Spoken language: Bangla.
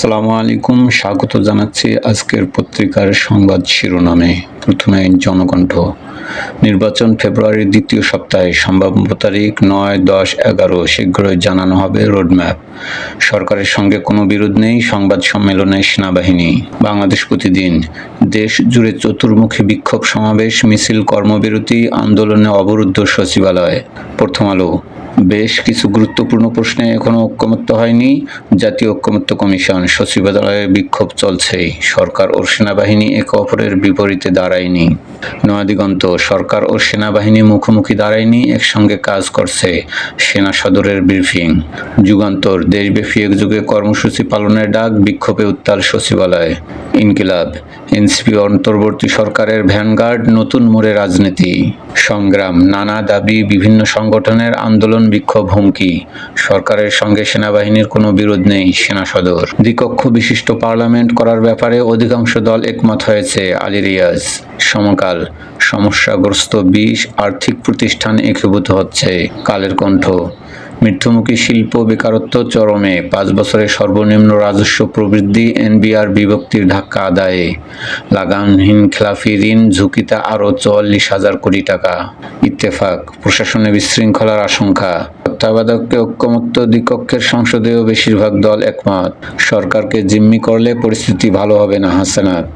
আসসালামু আলাইকুম। স্বাগত জানাচ্ছি আজকের পত্রিকার সংবাদ শিরোনামে। প্রথমে জনকণ্ঠ। নির্বাচন ফেব্রুয়ারির দ্বিতীয় সপ্তাহে সম্ভাব্য তারিখ নয়, দশ, এগারো। শীঘ্রই জানানো হবে রোডম্যাপ। সরকারের সঙ্গে কোনো বিরোধ নেই, সংবাদ সম্মেলনে সেনাবাহিনী। বাংলাদেশ প্রতিদিন দেশ জুড়ে চতুর্মুখী বিক্ষোভ সমাবেশ, মিছিল কর্মবিরতি, আন্দোলনে অবরুদ্ধ সচিবালয়। প্রথম আলো। বেশ কিছু গুরুত্বপূর্ণ প্রশ্নে এখনও ঐক্যমত্য হয়নি। জাতীয় ঐক্যমত্য কমিশন সচিবালয়ে বিক্ষোভ চলছেই সরকার ও সেনাবাহিনী একে অপরের বিপরীতে দাঁড়ায়নি। নয়াদিগন্ত, সরকার ও সেনাবাহিনী মুখোমুখি দাঁড়ায়নি, একসঙ্গে কাজ করছে সেনা সদরের ব্রিফিং। যুগান্তর, দেশব্যাপী একযোগে কর্মসূচি পালনের ডাক বিক্ষোভে উত্তাল সচিবালয়। ইনকিলাব, এনসিপি অন্তর্বর্তী সরকারের ভ্যানগার্ড, নতুন মোড়ে রাজনীতি। সংগ্রাম, নানা দাবি, বিভিন্ন সংগঠনের আন্দোলন বিক্ষোভ হুমকি। সরকারের সঙ্গে সেনাবাহিনীর কোনো বিরোধ নেই সেনা সদর। দ্বিকক্ষ বিশিষ্ট পার্লামেন্ট করার ব্যাপারে অধিকাংশ দল একমত হয়েছে, আলী রিয়াজ। সমকাল, সমস্যাগ্রস্ত বিশ আর্থিক প্রতিষ্ঠান একীভূত হচ্ছে, কালের কণ্ঠ। মৃত্যুমুখী শিল্প বেকারত্ব চরমে, পাঁচ বছরে সর্বনিম্ন রাজস্ব প্রবৃদ্ধি এনবিআর বিভক্তির ধাক্কা আদায়ে। লাগামহীন খেলাফি ঋণ ঝুঁকিতে আরও চুয়াল্লিশ হাজার কোটি টাকা। ইত্তেফাক প্রশাসনে বিশৃঙ্খলার আশঙ্কা। তত্ত্বাবধায়ককে ঐক্যমত্য দ্বিকক্ষের সংসদেও বেশিরভাগ দল একমত। সরকারকে জিম্মি করলে পরিস্থিতি ভালো হবে না, হাসানাত।